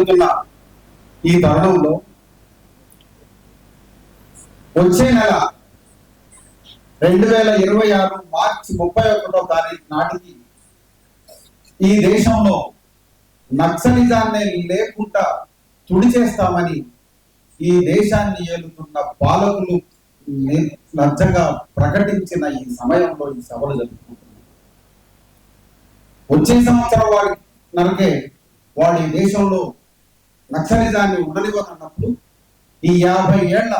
జరుగుతున్న ఈ తరుణంలో వచ్చే నెల రెండు వేల ఇరవై ఆరు మార్చి ముప్పై ఒకటో తారీఖు నాటికి ఈ దేశంలో నక్సలిజాన్ని లేకుండా తుడి చేస్తామని ఈ దేశాన్ని ఏలుతున్న పాలకులు లజ్జగా ప్రకటించిన ఈ సమయంలో ఈ సభలు జరుపుకుంటున్నాయి వచ్చే సంవత్సరం వాడి నరకే వాడు ఈ దేశంలో నక్సలిజాన్ని ఉండనివ్వనన్నప్పుడు ఈ యాభై ఏళ్ళ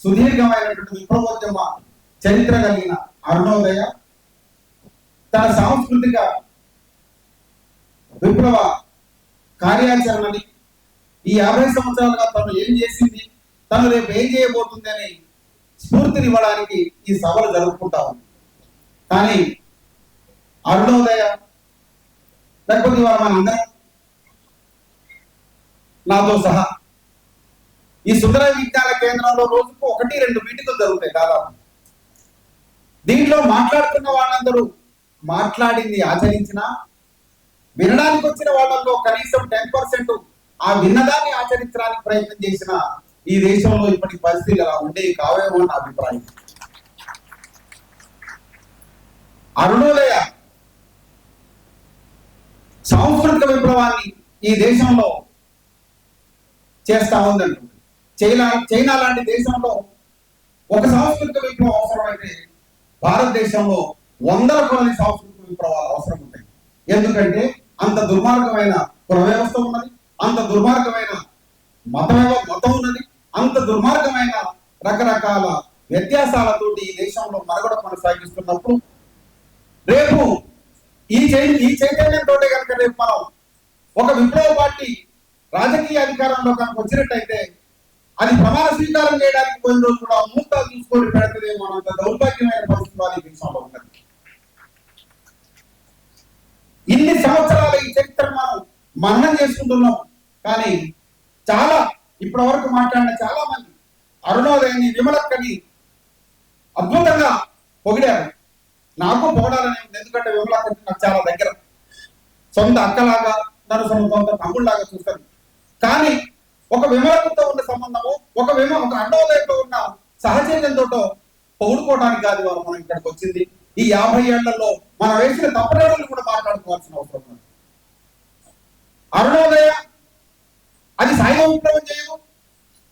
సుదీర్ఘమైనటువంటి విప్లవోద్యమ చరిత్ర కలిగిన అరుణోదయ తన సాంస్కృతిక విప్లవ కార్యాచరణని ఈ యాభై సంవత్సరాలుగా తను ఏం చేసింది? తను రేపు ఏం చేయబోతుంది అని స్ఫూర్తినివ్వడానికి ఈ సభలు జరుపుకుంటా ఉంది. కానీ అరుణోదయ లేకపోతే ఇవాళ మనందరం నాతో సహా. ఈ సుందర విజ్ఞాన కేంద్రంలో రోజుకు ఒకటి రెండు మీటింగులు జరుగుతాయి దాదాపు. దీంట్లో మాట్లాడుతున్న వాళ్ళందరూ మాట్లాడింది ఆచరించిన వినడానికి వచ్చిన వాళ్ళల్లో కనీసం టెన్ పర్సెంట్ ఆ విన్నదాన్ని ఆచరించడానికి ప్రయత్నం చేసిన ఈ దేశంలో ఇప్పటి పరిస్థితులు అలా ఉండేవి కావేమో నా అభిప్రాయం. అరుణోదయ సాంస్కృతిక విప్లవాన్ని ఈ దేశంలో చేస్తా ఉందంటుంది చైనా చైనా లాంటి దేశంలో ఒక సాంస్కృతిక విప్లవం అవసరమైతే భారతదేశంలో వందల కొన్ని సాంస్కృతిక విప్లవాలు అవసరం ఉంటాయి. ఎందుకంటే అంత దుర్మార్గమైన కుల వ్యవస్థ ఉన్నది అంత దుర్మార్గమైన మత మతం ఉన్నది అంత దుర్మార్గమైన రకరకాల వ్యత్యాసాలతోటి ఈ దేశంలో మరగడ కొనసాగిస్తున్నప్పుడు రేపు ఈ చై ఈ చైతన్యంతో కనుక రేపు మనం ఒక విప్లవ పార్టీ రాజకీయ అధికారంలో కనుక వచ్చినట్టయితే అది ప్రమాణ స్వీకారం చేయడానికి కొన్ని రోజు కూడా ముహూర్తాలు చూసుకొని పెడతదేమో అంత దౌర్భాగ్యమైన పరిస్థితి ఈ దేశంలో ఇన్ని సంవత్సరాల ఈ చరిత్ర మనం మననం చేసుకుంటున్నాం. కానీ చాలా ఇప్పటి వరకు మాట్లాడిన చాలా మంది అరుణోదయని విమలక్కని అద్భుతంగా పొగిడారు. నాకు పొగడాలని ఎందుకంటే విమలక్క నాకు చాలా దగ్గర. సొంత అక్కలాగా నన్ను సొంత సొంత తమ్ముళ్ళలాగా చూస్తాను కానీ ఒక విమలకుతో ఉన్న సంబంధము ఒక విమ ఒక అండోదయంతో ఉన్న సహచర్యంతో పొగుడుకోవడానికి కాదు వారు మనం ఇక్కడికి వచ్చింది. ఈ యాభై ఏళ్ళలో మనం వేసిన తప్పనేడులు కూడా మాట్లాడుకోవాల్సిన అవసరం ఉంది. అరుణోదయ అది సాయుధ విప్లవం చేయదు.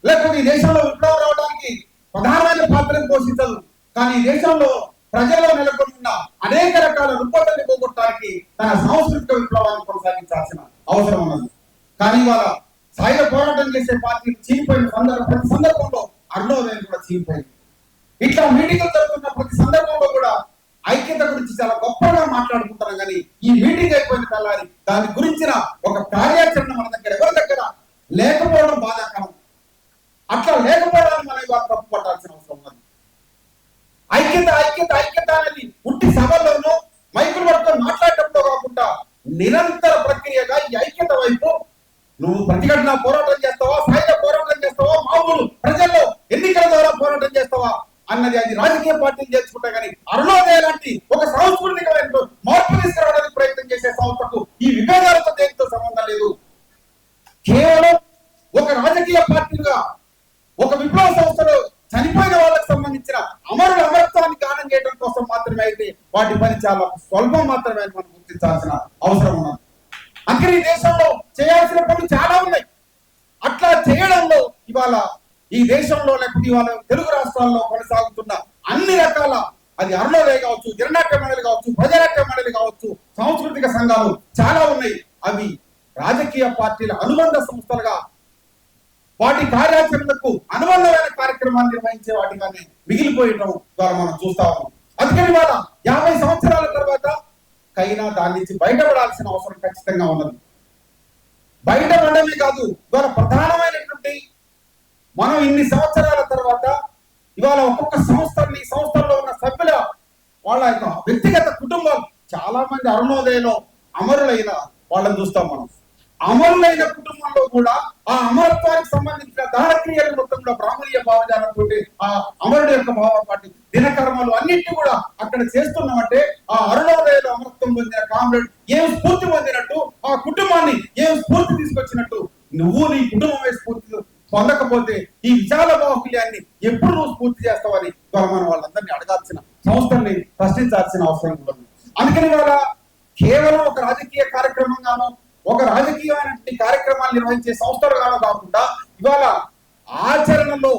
లేకపోతే ఈ దేశంలో విప్లవం రావడానికి ప్రధానమైన పాత్రను పోషించదు. కానీ ఈ దేశంలో ప్రజల్లో నెలకొని ఉన్న అనేక రకాల రుగ్మతల్ని పోగొట్టడానికి తన సాంస్కృతిక విప్లవాన్ని కొనసాగించాల్సిన అవసరం ఉన్నది. కానీ ఇవాళ స్థాయిలో పోరాటం చేసే పార్టీ చీలిపోయిన సందర్భం సందర్భంలో అరుణోదయం కూడా చీలిపోయింది. ఇట్లా మీటింగ్లు జరుగుతున్న ప్రతి సందర్భంలో కూడా ఐక్యత గురించి చాలా గొప్పగా మాట్లాడుకుంటున్నాం కానీ ఈ మీటింగ్ అయిపోయిన తెల్లారి దాని గురించిన ఒక కార్యాచరణ మన దగ్గర ఎవరి దగ్గర? లేకపోవడం బాధాకరం. అట్లా లేకపోవడానికి మనం ఇవాళ తప్పు పట్టాల్సిన అవసరం ఉంది ఐక్యత ఐక్యత ఐక్యత అనేది ఉట్టి సభల్లోనూ మైకులు పట్టుకొని మాట్లాడటంతో కాకుండా నిరంతర ప్రక్రియగా ఈ ఐక్యత వైపు నువ్వు ప్రతిఘటన పోరాటం చేస్తావా? సాయుధ పోరాటం చేస్తావా? మామూలు ప్రజల్లో ఎన్నికల ద్వారా పోరాటం చేస్తావా? అన్నది అది రాజకీయ పార్టీలు చేర్చుకుంటా కానీ అరుణోదయ లాంటి ఒక సాంస్కృతికమైన మార్పు తీసుకురావడానికి ప్రయత్నం చేసే సంస్థకు ఈ విభేదాలతో దేనితో సంబంధం లేదు? కేవలం ఒక రాజకీయ పార్టీగా ఒక విప్లవ సంస్థలో చనిపోయిన వాళ్ళకి సంబంధించిన అమరుల అమరత్వాన్ని గానం చేయడం కోసం మాత్రమే అయితే వాటి పని చాలా స్వల్పం మాత్రమే మనం గుర్తించాల్సిన అవసరం ఉన్నది. అందుకని ఈ దేశంలో చేయాల్సిన పనులు చాలా ఉన్నాయి. అట్లా చేయడంలో ఇవాళ ఈ దేశంలో లేకపోతే ఇవాళ తెలుగు రాష్ట్రాల్లో కొనసాగుతున్న అన్ని రకాల అది అరుణోదయ కావచ్చు గిరినాట్య మండలి కావచ్చు ప్రజానాట్య మండలి కావచ్చు సాంస్కృతిక సంఘాలు చాలా ఉన్నాయి. అవి రాజకీయ పార్టీల అనుబంధ సంస్థలుగా వాటి కార్యాచరణకు అనుబంధమైన కార్యక్రమాన్ని నిర్వహించే వాటిగానే మిగిలిపోయడం ద్వారా మనం చూస్తా ఉన్నాం. అందుకని యాభై సంవత్సరాల తర్వాత కైనా దాని నుంచి బయటపడాల్సిన అవసరం ఖచ్చితంగా ఉన్నది. బయట బయటపడమే కాదు ఇవాళ ప్రధానమైనటువంటి మనం ఇన్ని సంవత్సరాల తర్వాత ఇవాళ ఒక్కొక్క సంస్థని సంస్థల్లో ఉన్న సభ్యుల వాళ్ళ యొక్క వ్యక్తిగత కుటుంబాలు చాలా మంది అరుణోదయలో అమరులైన వాళ్ళని చూస్తాం మనం. అమరులైన కుటుంబంలో కూడా ఆ అమరత్వానికి సంబంధించిన దానక్రియల క్రియలు బ్రాహ్మణీయ భావజాలంతో ఆ అమరుడు యొక్క భావం పాటి దినకర్మలు అన్నింటినీ కూడా అక్కడ చేస్తున్నామంటే ఆ అరుణోదయలో అమరత్వం పొందిన కామ్రేడ్ ఏం స్ఫూర్తి పొందినట్టు ఆ కుటుంబాన్ని ఏం స్ఫూర్తి తీసుకొచ్చినట్టు నువ్వు నీ కుటుంబమే స్ఫూర్తి పొందకపోతే ఈ విశాల బాహుల్యాన్ని ఎప్పుడు నువ్వు స్ఫూర్తి చేస్తావని ద్వారా మనం వాళ్ళందరినీ అడగాల్సిన సంస్థల్ని ప్రశ్నించాల్సిన అవసరం కూడా ఉంది అందుకని వాళ్ళ కేవలం ఒక రాజకీయ కార్యక్రమంగానో ఒక రాజకీయమైనటువంటి కార్యక్రమాలు నిర్వహించే సంస్థలుగానో కాకుండా ఇవాళ ఆచరణలో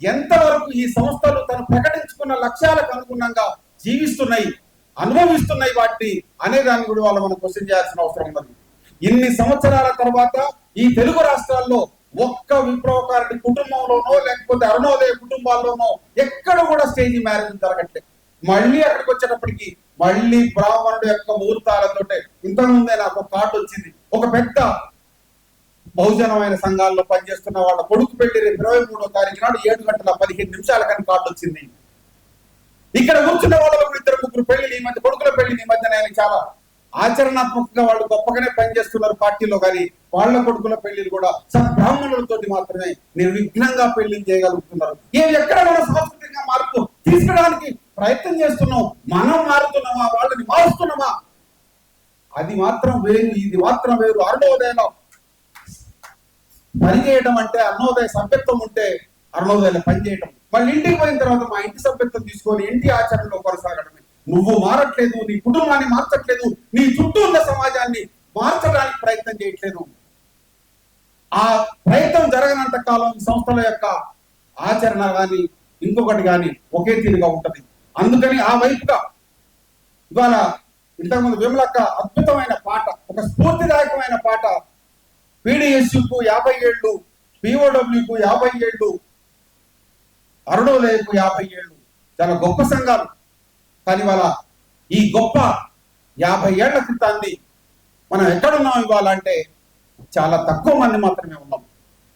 ఎంతవరకు ఈ సంస్థలు తను ప్రకటించుకున్న లక్ష్యాలకు అనుగుణంగా జీవిస్తున్నాయి అనుభవిస్తున్నాయి వాటిని అనే దాన్ని కూడా వాళ్ళు మనం క్వశ్చన్ చేయాల్సిన అవసరం ఉన్నది. ఇన్ని సంవత్సరాల తర్వాత ఈ తెలుగు రాష్ట్రాల్లో ఒక్క విప్లవకారుడి కుటుంబంలోనో లేకపోతే అరుణోదయ కుటుంబాల్లోనో ఎక్కడ కూడా స్టేజ్ మ్యారేజ్ జరగట్లేదు. మళ్ళీ అక్కడికి వచ్చేటప్పటికి మళ్ళీ బ్రాహ్మణుడు యొక్క ముహూర్తాలతోటే ఇంతకుముందే నాకు ఒక కార్డు వచ్చింది. ఒక పెద్ద బహుజనమైన సంఘాల్లో పనిచేస్తున్న వాళ్ళ కొడుకు పెళ్ళి రేపు ఇరవై మూడో తారీఖు నాడు ఏడు గంటల పదిహేను నిమిషాల కానీ కార్డు వచ్చింది. ఇక్కడ కూర్చున్న వాళ్ళ ఇద్దరు ముగ్గురు పెళ్ళి ఈ మధ్య కొడుకుల పెళ్ళి ఈ మధ్య నేను చాలా ఆచరణాత్మకంగా వాళ్ళు గొప్పగానే పనిచేస్తున్నారు పార్టీలో కానీ వాళ్ళ కొడుకుల పెళ్ళిలు కూడా సద్బ్రాహ్మణులతో మాత్రమే నిర్విఘ్నంగా పెళ్ళి చేయగలుగుతున్నారు. ఏం ఎక్కడ మన సాంస్కృతికంగా మార్పు తీసుకురావడానికి ప్రయత్నం చేస్తున్నాం. మనం మారుతున్నామా? వాళ్ళని మారుస్తున్నామా? అది మాత్రం వేరు ఇది మాత్రం వేరు. అరుణోదయంలో పనిచేయడం అంటే అరుణోదయ సభ్యత్వం ఉంటే అరుణోదయంలో పనిచేయడం మళ్ళీ ఇంటికి పోయిన తర్వాత మా ఇంటి సభ్యత్వం తీసుకొని ఇంటి ఆచరణలో కొనసాగడమే. నువ్వు మారట్లేదు నీ కుటుంబాన్ని మార్చట్లేదు నీ చుట్టూ ఉన్న సమాజాన్ని మార్చడానికి ప్రయత్నం చేయట్లేదు. ఆ ప్రయత్నం జరగనంత కాలం సంస్థల యొక్క ఆచరణ కానీ ఇంకొకటి కానీ ఒకే తీరుగా ఉంటుంది. అందుకని ఆ వైపుగా ఇవాళ ఇంతకుముందు విమలక్క అద్భుతమైన పాట ఒక స్ఫూర్తిదాయకమైన పాట పీడిఎస్యుకు యాభై ఏళ్ళు పిఓడబ్ల్యూకు యాభై ఏళ్ళు అరుణోదయకు యాభై ఏళ్ళు చాలా గొప్ప సంఘాలు. కానీ వాళ్ళ ఈ గొప్ప యాభై ఏళ్ళ క్రితాన్ని మనం ఎక్కడున్నాం ఇవాళ అంటే చాలా తక్కువ మంది మాత్రమే ఉన్నాం.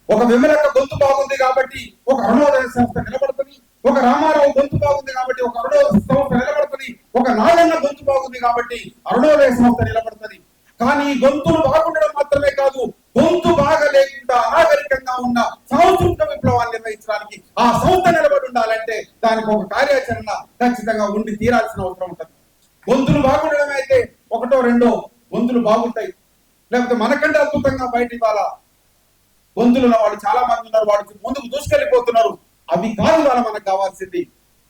ఒక విమలక గొంతు బాగుంది కాబట్టి ఒక అరుణోదయ సంస్థ నిలబడుతుంది. ఒక రామారావు గొంతు బాగుంది కాబట్టి ఒక అరుణోదయ సంస్థ నిలబడుతుంది. ఒక నాగన్న గొంతు బాగుంది కాబట్టి అరుణోదయ సంస్థ నిలబడుతుంది. కానీ గొంతులు బాగుండడం మాత్రమే కాదు ఖచ్చితంగా ఉండి తీరాల్సిన అవసరం ఉంటుంది. గొంతులు బాగుండడం అయితే ఒకటో రెండో గొంతులు బాగుంటాయి. లేకపోతే మనకంటే అద్భుతంగా బయట ఇవాళ గొంతులు వాళ్ళు చాలా మంది ఉన్నారు వాళ్ళు ముందుకు దూసుకెళ్ళిపోతున్నారు. అవి కాదు ఇవాళ మనకు కావాల్సింది.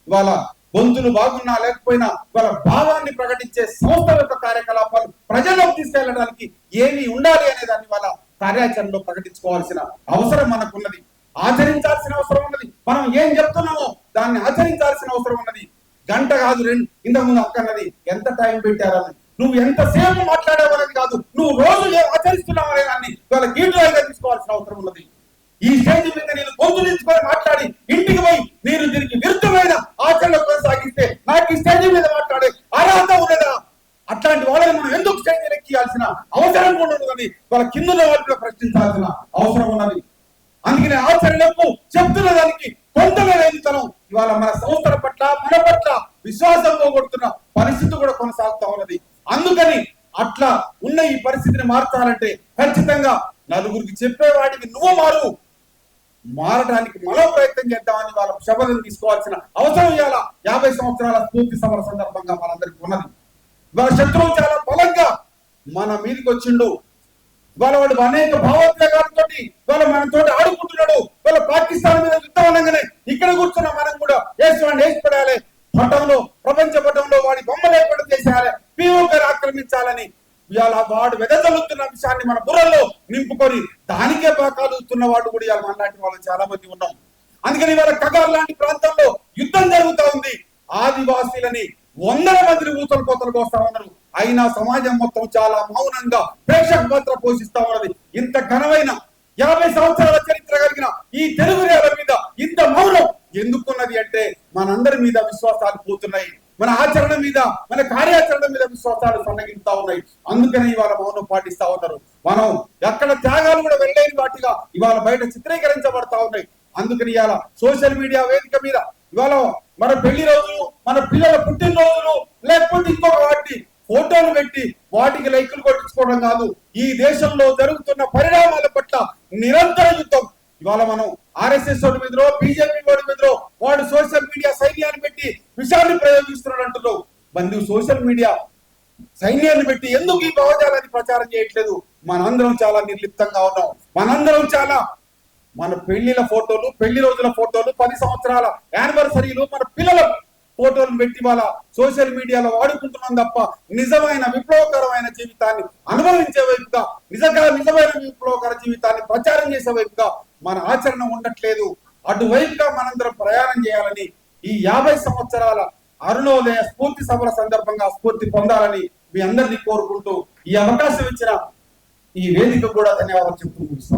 ఇవాళ గొంతులు బాగున్నా లేకపోయినా ఇవాళ భావాన్ని ప్రకటించే సంస్థల యొక్క కార్యకలాపాలు ప్రజల్లోకి తీసుకెళ్ళడానికి ఏమి ఉండాలి అనే దాన్ని వాళ్ళ కార్యాచరణలో ప్రకటించుకోవాల్సిన అవసరం మనకున్నది. ఆచరించాల్సిన అవసరం ఉన్నది. మనం ఏం చెప్తున్నామో దాన్ని ఆచరించాల్సిన అవసరం ఉన్నది. గంట కాదు రెండు. ఇంతకు ముందు అక్కన్నది ఎంత టైం పెట్టారని నువ్వు ఎంతసేపు మాట్లాడావు అనేది కాదు. నువ్వు రోజు ఆచరిస్తున్నావు అనే దాన్ని ఇవాళ గీటుగా తీసుకోవాల్సిన అవసరం ఉన్నది. ఈ స్టేజ్ మీద నేను గొంతు తీసుకొని మాట్లాడి ఇంటికి పోయి నేను దీనికి విరుద్ధమైన ఆచరణ కొనసాగిస్తే నాకు ఈ స్టేజ్ మీద మాట్లాడే అర్హత ఉన్నదా? అట్లాంటి వాళ్ళని మనం ఎందుకు స్టేజ్ ఎక్కియాల్సిన అవసరం కూడా ఉన్నదని వాళ్ళ కింద వాళ్ళు ప్రశ్నించాల్సిన అవసరం ఉన్నది. అందుకనే ఆచరణకు చెప్తున్న దానికి పొందలేనితనం ఇవాళ మన సంస్థల పట్ల మన పట్ల విశ్వాసం పోగొడుతున్న పరిస్థితి కూడా కొనసాగుతా ఉన్నది. అందుకని అట్లా ఉన్న ఈ పరిస్థితిని మార్చాలంటే ఖచ్చితంగా నలుగురికి చెప్పేవాడికి నువ్వు మారు. మారడానికి మరో ప్రయత్నం చేద్దామని వాళ్ళ శపథం తీసుకోవాల్సిన అవసరం ఇవాళ యాభై సంవత్సరాల స్ఫూర్తి సమర సందర్భంగా మనందరికి ఉన్నది. ఇవాళ శత్రువు చాలా బలంగా మన మీదకి వచ్చిండు. వాళ్ళ వాడు అనేక భావోద్వేగాలతో వాళ్ళ మనతో ఆడుకుంటున్నాడు. వాళ్ళ పాకిస్తాన్ మీద యుద్ధం అనగానే ఇక్కడ కూర్చున్న మనం కూడా వేసి వాడిని వేసి పటంలో ప్రపంచ పటంలో వాడి బొమ్మ లేకుండా చేసేయాలి. పీఓ ఆక్రమించాలని ఇవాళ వాడు వెదజల్లుతున్న విషయాన్ని మన బుర్రలో నింపుకొని దానికే బాకాలుతున్న వాడు కూడా ఇవాళ మనలాంటి వాళ్ళు చాలా మంది ఉన్నాం. అందుకని ఇవాళ కగార్ లాంటి ప్రాంతంలో యుద్ధం జరుగుతా ఉంది. ఆదివాసీలని వందల మందిని ఊతలు కోతలు కోస్తా ఉన్నారు. అయినా సమాజం మొత్తం చాలా మౌనంగా ప్రేక్షక పాత్ర పోషిస్తా ఉన్నది. ఇంత ఘనమైన యాభై సంవత్సరాల చరిత్ర కలిగిన ఈ తెలుగు నేల మీద ఇంత మౌనం ఎందుకున్నది అంటే మనందరి మీద విశ్వాసాలు పోతున్నాయి. మన ఆచరణ మీద మన కార్యాచరణ మీద విశ్వాసాలు సన్నగిస్తా ఉన్నాయి. అందుకని ఇవాళ మౌనం పాటిస్తా ఉన్నారు. మనం ఎక్కడ త్యాగాలు కూడా వెళ్ళలేని వాటిగా ఇవాళ బయట చిత్రీకరించబడతా ఉన్నాయి. అందుకని ఇవాళ సోషల్ మీడియా వేదిక మీద ఇవాళ మన పెళ్ళి రోజులు మన పిల్లల పుట్టినరోజులు లేకపోతే ఇంకొక వాటిని ఫోటోలు పెట్టి వాటికి లైకులు కొట్టించుకోవడం కాదు. ఈ దేశంలో జరుగుతున్న పరిణామాల పట్ల నిరంతర యుద్ధం. ఇవాళ మనం ఆర్ఎస్ఎస్ వాడి మీదలో బీజేపీ వాడి మీదలో వాడు సోషల్ మీడియా సైన్యాన్ని పెట్టి విషయాన్ని ప్రయోగిస్తున్నాడు అంటున్నావు. మరి నువ్వు సోషల్ మీడియా సైన్యాన్ని పెట్టి ఎందుకు ఈ భావజాలాన్ని ప్రచారం చేయట్లేదు? మనందరం చాలా నిర్లిప్తంగా ఉన్నాం. మనందరం చాలా మన పెళ్ళిల ఫోటోలు పెళ్ళి రోజుల ఫోటోలు పది సంవత్సరాల యానివర్సరీలు మన పిల్లల ఫోటోలు పెట్టి వాళ్ళ సోషల్ మీడియాలో వాడుకుంటున్నాం తప్ప నిజమైన విప్లవకరమైన జీవితాన్ని అనుభవించే వైపుగా నిజంగా నిజమైన విప్లవకర జీవితాన్ని ప్రచారం చేసే వైపుగా మన ఆచరణ ఉండట్లేదు. అటువైపుగా మనందరం ప్రయాణం చేయాలని ఈ యాభై సంవత్సరాల అరుణోదయ స్ఫూర్తి సభల సందర్భంగా స్ఫూర్తి పొందాలని మీ అందరినీ కోరుకుంటూ ఈ అవకాశం ఇచ్చిన ఈ వేదిక కూడా ధన్యవాదాలు చెప్తూ ముగిస్తాం